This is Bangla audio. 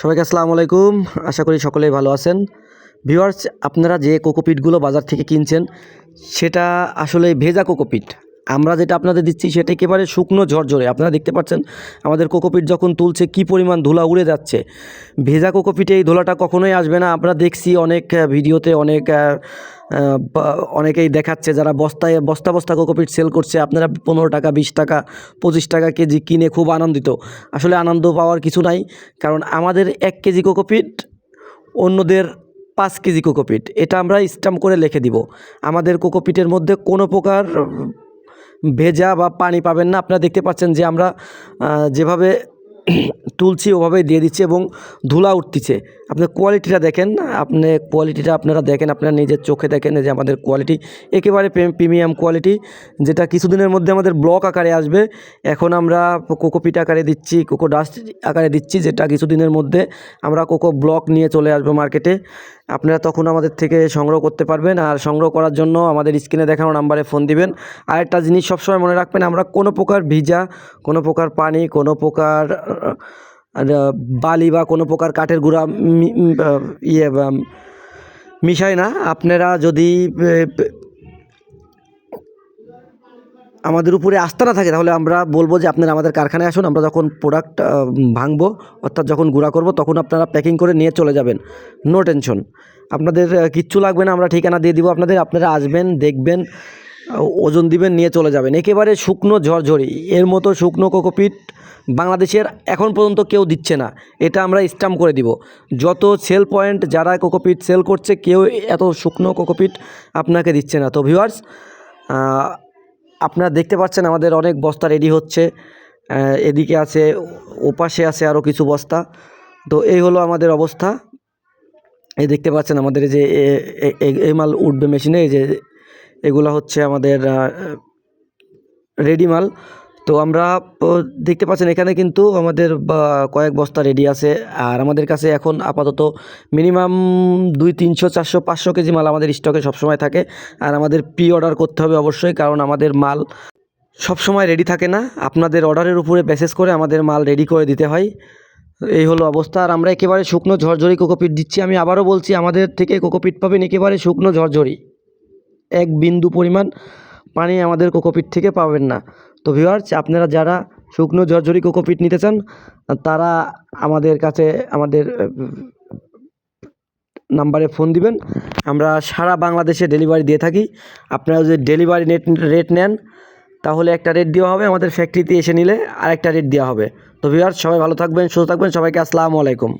সবাইকে আসসালামু আলাইকুম। আশা করি সকলেই ভালো আছেন। ভিউয়ার্স, আপনারা যে কোকোপিটগুলো বাজার থেকে কিনছেন, সেটা আসলে ভেজা কোকোপিট আমরা যেটা আপনাদের দিচ্ছি, সেটা একেবারে শুকনো ঝরঝরে। আপনারা দেখতে পাচ্ছেন, আমাদের কোকোপিট যখন তুলছে, কি পরিমাণ ধুলা উড়ে যাচ্ছে। ভেজা কোকোপিটে এই ধুলাটা কখনোই আসবে না। আমরা দেখছি অনেক ভিডিওতে অনেক অনেকেই দেখাচ্ছে যারা বস্তায়, বস্তা বস্তা কোকোপিট সেল করছে, আপনারা পনেরো টাকা, বিশ টাকা, পঁচিশ টাকা কেজি কিনে খুব আনন্দিত। আসলে আনন্দ পাওয়ার কিছু নাই, কারণ আমাদের এক কেজি কোকোপিট অন্যদের পাঁচ কেজি কোকোপিট। এটা আমরা স্ট্যাম্প করে লিখে দিব। আমাদের কোকোপিটের মধ্যে কোনো প্রকার ভেজা বা পানি পাবেন না। আপনারা দেখতে পাচ্ছেন যে আমরা যেভাবে তুলছি, ওভাবেই দিয়ে দিচ্ছি এবং ধুলা উঠতিছে। আপনার কোয়ালিটিটা দেখেন আপনি কোয়ালিটিটা আপনারা দেখেন, আপনারা নিজের চোখে দেখেন যে আমাদের কোয়ালিটি একেবারে প্রিমিয়াম কোয়ালিটি যেটা কিছুদিনের মধ্যে আমাদের ব্লক আকারে আসবে। এখন আমরা কোকোপিট আকারে দিচ্ছি কোকো ডাস্ট আকারে দিচ্ছি, যেটা কিছুদিনের মধ্যে আমরা কোকো ব্লক নিয়ে চলে আসব মার্কেটে আপনারা তখন আমাদের থেকে সংগ্রহ করতে পারবেন আর সংগ্রহ করার জন্য আমাদের স্ক্রিনে দেখানো নাম্বারে ফোন দিবেন। আর একটা জিনিস সবসময় মনে রাখবেন, আমরা কোনো প্রকার ভিজা, কোনো প্রকার পানি, কোনো প্রকার আহ, বালি বা কোনো প্রকার কাঠের গুঁড়া ইয়ে বা, মিশাই না। আপনারা যদি আমাদের উপরে আস্থা না থাকে তাহলে আমরা বলব যে আপনারা আমাদের কারখানায় আসুন আমরা যখন প্রোডাক্ট ভাঙবো অর্থাৎ যখন গুঁড়া করব তখন আপনারা প্যাকিং করে নিয়ে চলে যাবেন। নো টেনশন আপনাদের কিচ্ছু লাগবে না আমরা ঠিকানা দিয়ে দিব আপনাদের আপনারা আসবেন দেখবেন ওজন দিবেন নিয়ে চলে যাবেন। একেবারে শুকনো ঝরঝরি। এর মতো শুকনো কোকোপিট বাংলাদেশের এখন পর্যন্ত কেউ দিচ্ছে না। এটা আমরা স্টাম্প করে দিব। যত সেল পয়েন্ট যারা কোকোপিট সেল করছে, কেউ এত শুকনো কোকোপিট আপনাকে দিচ্ছে না। তো ভিউয়ার্স আপনারা দেখতে পাচ্ছেন আমাদের অনেক বস্তা রেডি হচ্ছে। এদিকে আছে, ওপাশে আছে আরও কিছু বস্তা। তো এই হলো আমাদের অবস্থা। এই দেখতে পাচ্ছেন আমাদের যে এই মাল উঠবে মেশিনে যে, এগুলো হচ্ছে আমাদের রেডি মাল। তো আমরা দেখতে পাচ্ছেন এখানে কিন্তু আমাদের কয়েক বস্তা রেডি আছে। আর আমাদের কাছে এখন আপাতত মিনিমাম দুই তিনশো, চারশো, পাঁচশো কেজি মাল আমাদের স্টকে সবসময় থাকে। আর আমাদের প্রি অর্ডার করতে হবে অবশ্যই, কারণ আমাদের মাল সবসময় রেডি থাকে না। আপনাদের অর্ডারের উপরে বেসেস করে আমাদের মাল রেডি করে দিতে হয়। এই হলো অবস্থা। আর আমরা একেবারে শুকনো ঝরঝরি কোকোপিট দিচ্ছি। আমি আবারও বলছি, আমাদের থেকে কোকোপিট পাবেন একেবারে শুকনো ঝরঝরি। এক বিন্দু পরিমাণ। পানি আমাদের কোকোপিট থেকে পাবেন না। তো ভিউয়ার্স আপনারা যারা শুকনো ঝরঝরি কোকোপিট নিতে চান, তারা আমাদের কাছে, আমাদের নাম্বারে ফোন দিবেন। আমরা সারা বাংলাদেশে ডেলিভারি দিয়ে থাকি। আপনারা যদি ডেলিভারি নেট রেট নেন, তাহলে একটা রেট দেওয়া হবে আমাদের ফ্যাক্টরিতে এসে নিলে আরেকটা রেট দেওয়া হবে। তো ভিউয়ার্স সবাই ভালো থাকবেন, সুস্থ থাকবেন। সবাইকে আসসালামু আলাইকুম।